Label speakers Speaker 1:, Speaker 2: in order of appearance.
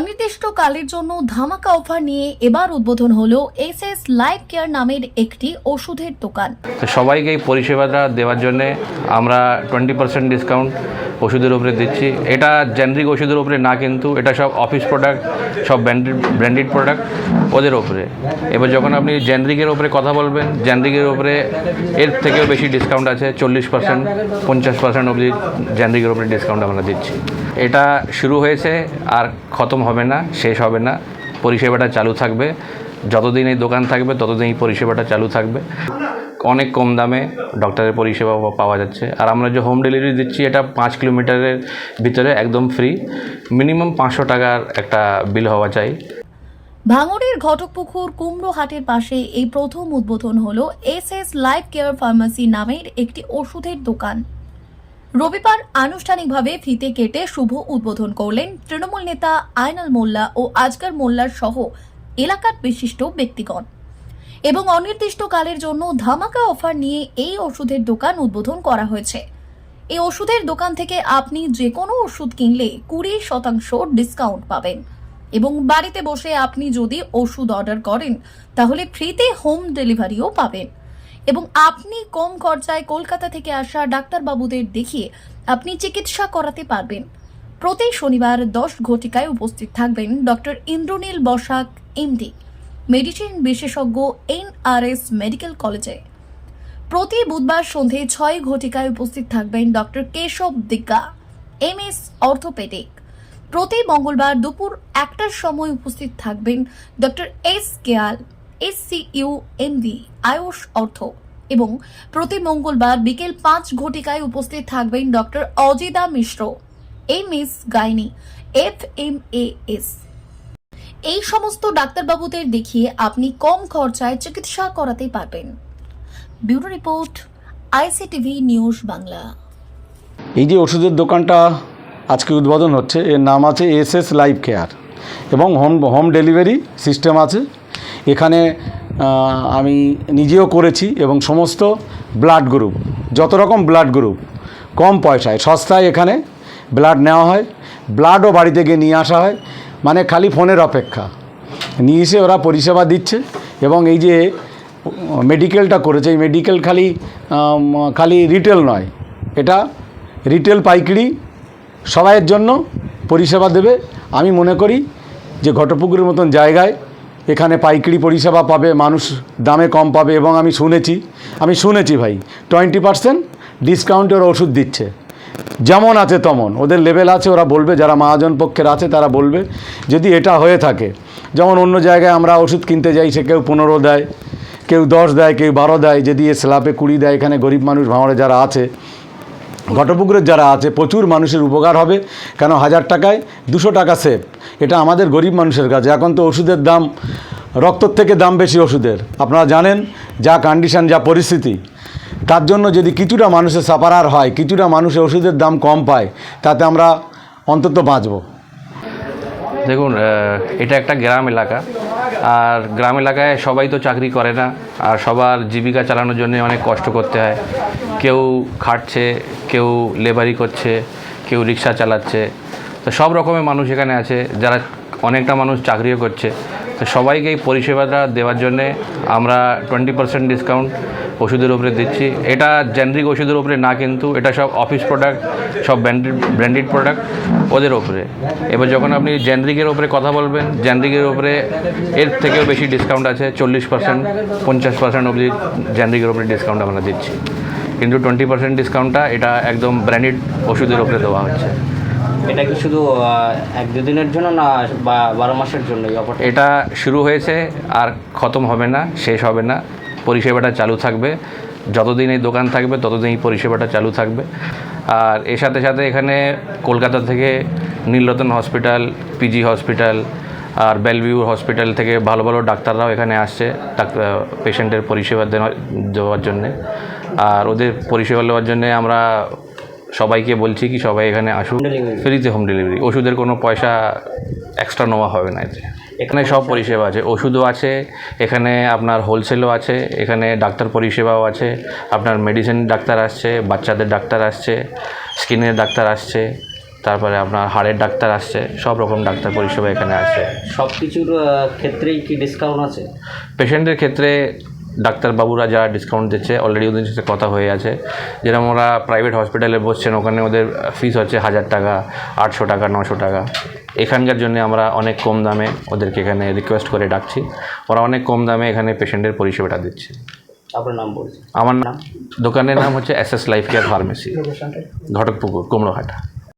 Speaker 1: অনির্দিষ্টকালের জন্য ধামাকা অফার নিয়ে এবার উদ্বোধন হলো এস এস লাইফ কেয়ার নামের একটি ওষুধের দোকান।
Speaker 2: সবাইকে এই পরিষেবাটা দেওয়ার জন্যে আমরা টোয়েন্টি পার্সেন্ট ডিসকাউন্ট ওষুধের উপরে দিচ্ছি। এটা জেনারিক ওষুধের উপরে না কিন্তু এটা সব অফিস প্রোডাক্ট সব ব্র্যান্ডেড ব্র্যান্ডেড প্রোডাক্ট ওদের ওপরে এবার যখন আপনি জেনারিকের ওপরে কথা বলবেন জেনারিকের ওপরে এর থেকেও বেশি ডিসকাউন্ট আছে, চল্লিশ পার্সেন্ট পঞ্চাশ পার্সেন্ট অবধি জেনারিকের ওপরে ডিসকাউন্ট আমরা দিচ্ছি। এটা শুরু হয়েছে আর খতম হবে না, শেষ হবে না। পরিষেবাটা চালু থাকবে। যতদিন এই দোকান থাকবে, ততদিন এই পরিষেবাটা চালু থাকবে। অনেক কম দামে ডক্টরের পরিষেবা পাওয়া যাচ্ছে। আর আমরা যে হোম ডেলিভারি দিচ্ছি, এটা পাঁচ কিলোমিটারের ভিতরে একদম ফ্রি মিনিমাম পাঁচশো টাকার একটা বিল হওয়া চাই।
Speaker 1: ভাঙড়ের ঘটকপুকুর কুমড়ো হাটের পাশে এই প্রথম উদ্বোধন হলো S S life care pharmacy নামের একটি ওষুধের দোকান। রবিবার আনুষ্ঠানিকভাবে ফিতে কেটে শুভ উদ্বোধন করলেন তৃণমূল নেতা আয়নাল মোল্লা ও আজকার মোল্লার সহ এলাকার বিশিষ্ট ব্যক্তিগণ। এবং অনির্দিষ্টকালের জন্য ধামাকা অফার নিয়ে এই ওষুধের দোকান উদ্বোধন করা হয়েছে। এই ওষুধের দোকান থেকে আপনি যে কোনো ওষুধ কিনলে কুড়ি শতাংশ ডিসকাউন্ট পাবেন। এবং বাড়িতে বসে আপনি যদি ওষুধ অর্ডার করেন, তাহলে ফ্রিতে হোম ডেলিভারিও পাবেন। এবং আপনি কম খরচায় কলকাতা থেকে আসা ডাক্তারবাবুদের দেখিয়ে আপনি চিকিৎসা করাতে পারবেন। প্রতি শনিবার দশ ঘটিকায় উপস্থিত থাকবেন doctor Indranil Basak, MD, medicine বিশেষজ্ঞ এনআরএস মেডিকেল কলেজে। প্রতি বুধবার সন্ধে ছয় ঘটিকায় উপস্থিত থাকবেন doctor Keshab Digga M S orthopaedic. প্রতি মঙ্গলবার দুপুর একটার সময় উপস্থিত থাকবেন doctor S Keyal S C U MV Ayush অর্থ এবং প্রতি মঙ্গলবার বিকেল পাঁচ ঘটিকায় উপস্থিত থাকবেন doctor Ajida Mishra, M S gynae, F M A S. এই সমস্ত ডাক্তারবাবুদের দেখিয়ে আপনি কম খরচায় চিকিৎসা করাতে পারবেন। Bureau report, ICTV news Bangla.
Speaker 3: এই যে ওষুধের দোকানটা আজকে উদ্বোধন হচ্ছে, এর নাম আছে এস এস লাইফ কেয়ার এবং হোম হোম ডেলিভারি সিস্টেম আছে। এখানে আমি নিজেও করেছি এবং সমস্ত ব্লাড গ্রুপ যত রকম ব্লাড গ্রুপ কম পয়সায়, সস্তায় এখানে ব্লাড নেওয়া হয় ব্লাডও বাড়িতে গিয়ে নিয়ে আসা হয় মানে খালি ফোনের অপেক্ষা। নিয়ে এসে ওরা পরিষেবা দিচ্ছে এবং এই যে মেডিকেলটা করেছে, এই মেডিকেল খালি খালি রিটেল নয়, এটা রিটেল পাইকারি সবাইয়ের জন্য পরিষেবা দেবে। আমি মনে করি যে ঘটপুকুরের মতন জায়গায় এখানে পাইকারি পরিষেবা পাবে, মানুষ দামে কম পাবে এবং আমি শুনেছি আমি শুনেছি ভাই টোয়েন্টি পার্সেন্ট ডিসকাউন্টের ওষুধ দিচ্ছে। যেমন আছে তেমন, ওদের লেভেল আছে, ওরা বলবে, যারা মহাজন পক্ষের আছে তারা বলবে, যদি এটা হয়ে থাকে। যেমন অন্য জায়গায় আমরা ওষুধ কিনতে যাই, সে কেউ পনেরো দেয়, কেউ দশ দেয়, কেউ বারো দেয়, যদি এ স্ল্যাপে কুড়ি দেয়, এখানে গরিব মানুষ ভাঙড়ে যারা আছে ঘটপুকুরের যারা আছে, প্রচুর মানুষের উপকার হবে। কেন হাজার টাকায় দুশো টাকা সেভ এটা আমাদের গরিব মানুষের কাছে এখন তো ওষুধের দাম, রক্তর থেকে দাম বেশি ওষুধের। আপনারা জানেন যা কন্ডিশন যা পরিস্থিতি। তার জন্য যদি কিছুটা মানুষের সাপারার হয়, কিছুটা মানুষের ওষুধের দাম কম পায়, তাতে আমরা অন্তত বাঁচব।
Speaker 2: দেখুন এটা একটা গ্রাম এলাকা। আর গ্রাম এলাকায় সবাই তো চাকরি করে না, আর সবার জীবিকা চালানোর জন্য অনেক কষ্ট করতে হয়। কেউ খাটছে, কেউ লেবারি করছে, কেউ রিক্সা চালাচ্ছে। তো সব রকমের মানুষ এখানে আছে, যারা অনেকটা মানুষ চাকরিও করছে। তো সবাইকে এই পরিষেবাটা দেওয়ার জন্যে আমরা টোয়েন্টি পার্সেন্ট ডিসকাউন্ট ওষুধের উপরে দিচ্ছি। এটা জেনারিক ওষুধের উপরে না কিন্তু এটা সব অফিস প্রোডাক্ট সব ব্র্যান্ডেড ব্র্যান্ডেড প্রোডাক্ট ওদের ওপরে এবার যখন আপনি জেনারিকের ওপরে কথা বলবেন জেনারিকের ওপরে এর থেকেও বেশি ডিসকাউন্ট আছে চল্লিশ পার্সেন্ট পঞ্চাশ পার্সেন্ট অবধি জেনারিকের ওপরে ডিসকাউন্ট আমরা দিচ্ছি। কিন্তু টোয়েন্টি পার্সেন্ট ডিসকাউন্টটা এটা একদম ব্র্যান্ডেড ওষুধের ওপরে দেওয়া হচ্ছে।
Speaker 4: এটা কি শুধু এক দুদিনের জন্য না বা বারো মাসের জন্য
Speaker 2: এটা শুরু হয়েছে আর খতম হবে না শেষ হবে না। পরিষেবাটা চালু থাকবে। যতদিন এই দোকান থাকবে ততদিন এই পরিষেবাটা চালু থাকবে। আর এর সাথে সাথে এখানে কলকাতা থেকে নীলরতন হসপিটাল পিজি হসপিটাল আর বেলভিউ হসপিটাল থেকে ভালো ভালো ডাক্তাররাও এখানে আসছে ডাক্তার পেশেন্টের পরিষেবা দেওয়া- দেওয়ার জন্যে। আর ওদের পরিষেবা দেওয়ার জন্যে আমরা সবাইকে বলছি কি সবাই এখানে আসুন। ফ্রিতে হোম ডেলিভারি ওষুধের কোনো পয়সা এক্সট্রা নেওয়া হবে না এতে। এখানে সব পরিষেবা আছে ওষুধও আছে এখানে আপনার হোলসেলও আছে এখানে ডাক্তার পরিষেবাও আছে আপনার মেডিসিন ডাক্তার আসছে বাচ্চাদের ডাক্তার আসছে স্কিনের ডাক্তার আসছে তারপরে আপনার হাড়ের ডাক্তার আসছে সব রকম ডাক্তার পরিষেবা এখানে আছে।
Speaker 4: সব কিছুর ক্ষেত্রেই কি ডিসকাউন্ট আছে?
Speaker 2: পেশেন্টের ক্ষেত্রে ডাক্তারবাবুরা যারা ডিসকাউন্ট দিচ্ছে অলরেডি ওদের সাথে কথা হয়ে আছে। যেরকম ওরা প্রাইভেট হসপিটালে বসছেন ওখানে ওদের ফিস হচ্ছে হাজার টাকা আটশো টাকা নশো টাকা। এখানকার জন্য আমরা অনেক কম দামে ওদেরকে এখানে রিকোয়েস্ট করে ডাকছি। ওরা অনেক কম দামে এখানে পেশেন্টের পরিষেবাটা দিচ্ছে।
Speaker 4: আপনার নাম বলছি
Speaker 2: আমার নাম দোকানের নাম হচ্ছে S S life care pharmacy Ghatakpukur Kumrohata.